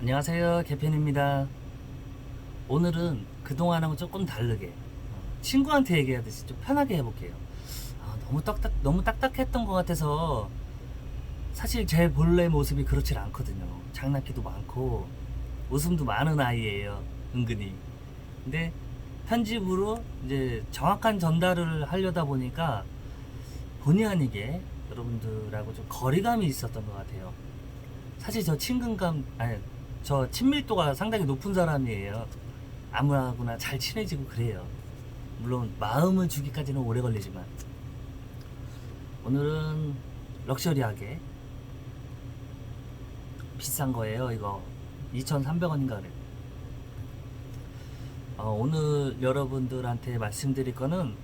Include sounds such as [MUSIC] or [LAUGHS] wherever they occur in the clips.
안녕하세요 개편입니다. 오늘은 그동안하고 조금 다르게 어, 친구한테 얘기하듯이 좀 편하게 해볼게요. 아, 너무 딱딱 너무 딱딱했던 것 같아서 사실 제 본래 모습이 그렇질 않거든요. 장난기도 많고 웃음도 많은 아이예요 은근히. 근데 편집으로 이제 정확한 전달을 하려다 보니까 본의 아니게 여러분들하고 좀 거리감이 있었던 것 같아요. 사실 저 친근감 아니 저 친밀도가 상당히 높은 사람이에요. 아무하고나 잘 친해지고 그래요. 물론 마음을 주기까지는 오래 걸리지만 오늘은 럭셔리하게 비싼 거예요. 이거 2,300원인가 그래. 어, 오늘 여러분들한테 말씀드릴 거는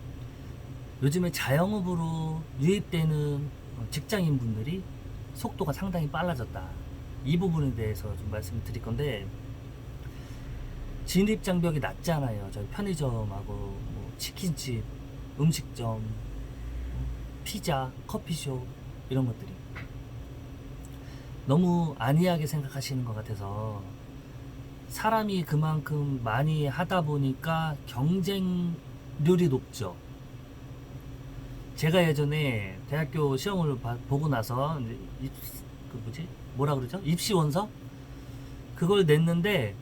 요즘에 자영업으로 유입되는 어, 직장인 분들이 속도가 상당히 빨라졌다. 이 부분에 대해서 좀 말씀을 드릴 건데 진입 장벽이 낮잖아요. 저희 편의점하고 뭐 치킨집, 음식점, 피자, 커피숍 이런 것들이 너무 안이하게 생각하시는 것 같아서 사람이 그만큼 많이 하다 보니까 경쟁률이 높죠. 제가 예전에 대학교 시험을 봐- 보고 나서 이제 입, 그 뭐지 뭐라 그러죠 입시 원서 그걸 냈는데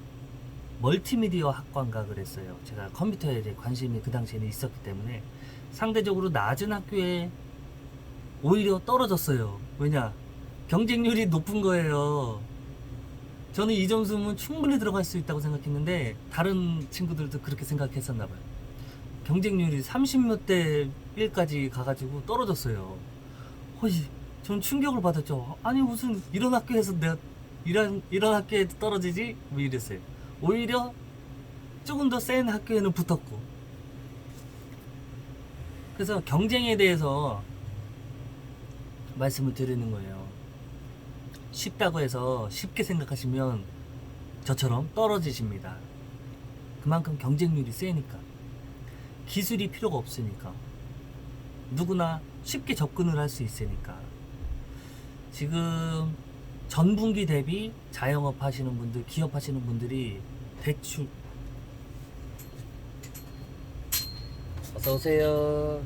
멀티미디어 학과인가 그랬어요. 제가 컴퓨터에 이제 관심이 그 당시에는 있었기 때문에 상대적으로 낮은 학교에 오히려 떨어졌어요. 왜냐 경쟁률이 높은 거예요. 저는 이 점수면 충분히 들어갈 수 있다고 생각했는데 다른 친구들도 그렇게 생각했었나 봐요. 경쟁률이 30몇 대 1까지 가가지고 떨어졌어요. 허이, 전 충격을 받았죠. 아니 무슨 이런 학교에서 내가 이런 이런 학교에 떨어지지? 뭐 이랬어요. 오히려 조금 더 센 학교에는 붙었고. 그래서 경쟁에 대해서 말씀을 드리는 거예요. 쉽다고 해서 쉽게 생각하시면 저처럼 떨어지십니다. 그만큼 경쟁률이 세니까. 기술이 필요가 없으니까. 누구나 쉽게 접근을 할 수 있으니까. 지금 전 분기 대비 자영업 하시는 분들, 기업 하시는 분들이 대출 어서 오세요.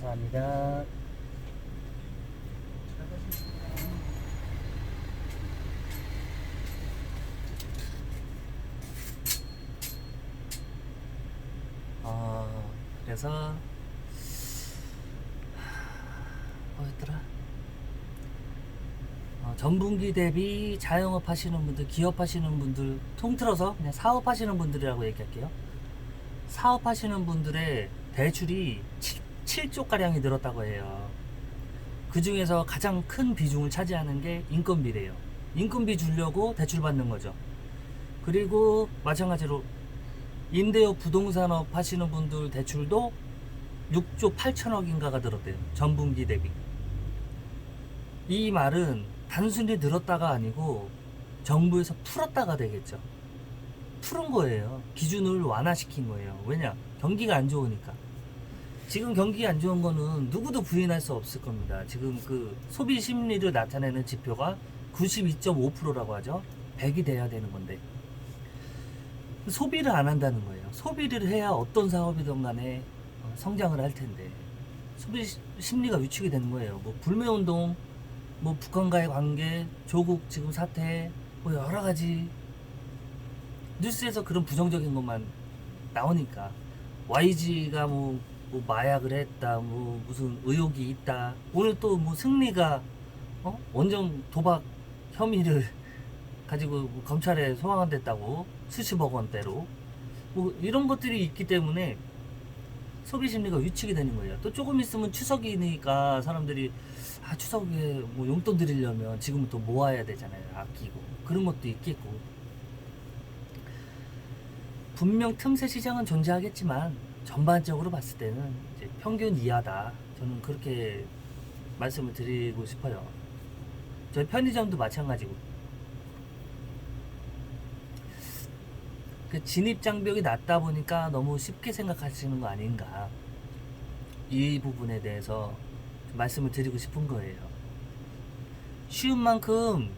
감사합니다. 아, 그래서 뭐였더라? 어, 전분기 대비 자영업 하시는 분들, 기업 하시는 분들 통틀어서 그냥 사업 하시는 분들이라고 얘기할게요. 사업 하시는 분들의 대출이 7, 조 가량이 늘었다고 해요. 그 중에서 가장 큰 비중을 차지하는 게 인건비래요. 인건비 주려고 대출 받는 거죠. 그리고 마찬가지로 임대업 부동산업 하시는 분들 대출도 6조 8천억인가가 늘었대요. 전분기 대비. 이 말은 단순히 늘었다가 아니고 정부에서 풀었다가 되겠죠. 푸른 거예요. 기준을 완화시킨 거예요. 왜냐? 경기가 안 좋으니까. 지금 경기가 안 좋은 거는 누구도 부인할 수 없을 겁니다. 지금 그 소비 심리를 나타내는 지표가 92.5%라고 하죠. 100이 돼야 되는 건데 소비를 안 한다는 거예요. 소비를 해야 어떤 사업이든 간에 어, 성장을 할 텐데 소비 시- 심리가 위축이 되는 거예요. 뭐 불매운동, 뭐 북한과의 관계, 조국 지금 사태, 뭐 여러 가지 뉴스에서 그런 부정적인 것만 나오니까 YG가 뭐, 뭐 마약을 했다, 뭐 무슨 의혹이 있다. 오늘 또 뭐 승리가 어? 원정 도박 혐의를 [LAUGHS] 가지고 뭐 검찰에 소환됐다고 수십억 원대로 뭐 이런 것들이 있기 때문에 소비 심리가 위축이 되는 거예요. 또 조금 있으면 추석이니까 사람들이 아 추석에 뭐 용돈 드리려면 지금부터 모아야 되잖아요. 아끼고 그런 것도 있겠고 분명 틈새 시장은 존재하겠지만 전반적으로 봤을 때는 평균 이하다. 저는 그렇게 말씀을 드리고 싶어요. 저희 편의점도 마찬가지고. 그 진입 장벽이 낮다 보니까 너무 쉽게 생각하시는 거 아닌가. 이 부분에 대해서 좀 말씀을 드리고 싶은 거예요. 쉬운 만큼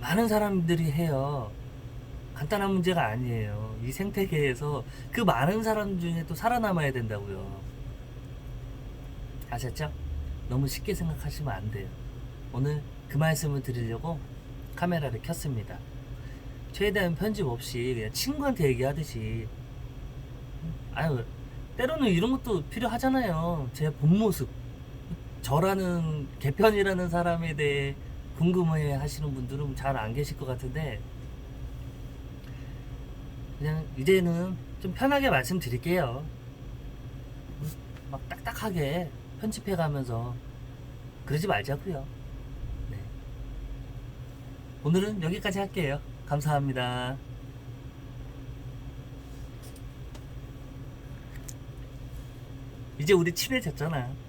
많은 사람들이 해요. 간단한 문제가 아니에요. 이 생태계에서 그 많은 사람 중에 또 살아남아야 된다고요. 아셨죠? 너무 쉽게 생각하시면 안 돼요. 오늘 그 말씀을 드리려고 카메라를 켰습니다. 최대한 편집 없이 그냥 친구한테 얘기하듯이 아유 때로는 이런 것도 필요하잖아요. 제 본 모습 저라는 개편이라는 사람에 대해 궁금해 하시는 분들은 잘 안 계실 것 같은데 그냥 이제는 좀 편하게 말씀드릴게요. 막 딱딱하게 편집해 가면서 그러지 말자고요. 네. 오늘은 여기까지 할게요. 감사합니다. 이제 우리 친해졌잖아.